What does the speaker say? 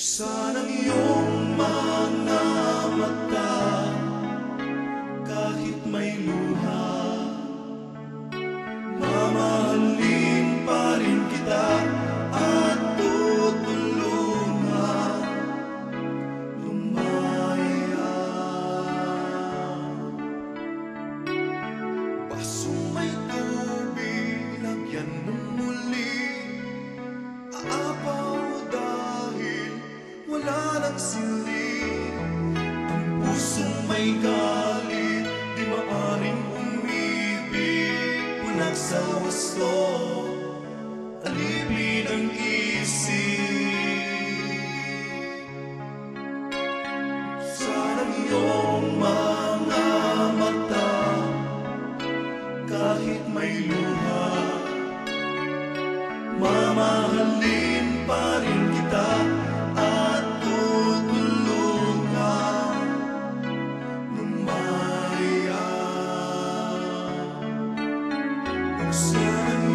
Buksan ang iyong mga mata. Kahit may luha sili Ang may galit Di maaring umibig. Punak sa wasto Alipin ang Sana iyong mga Kahit may luha Mamahalin seven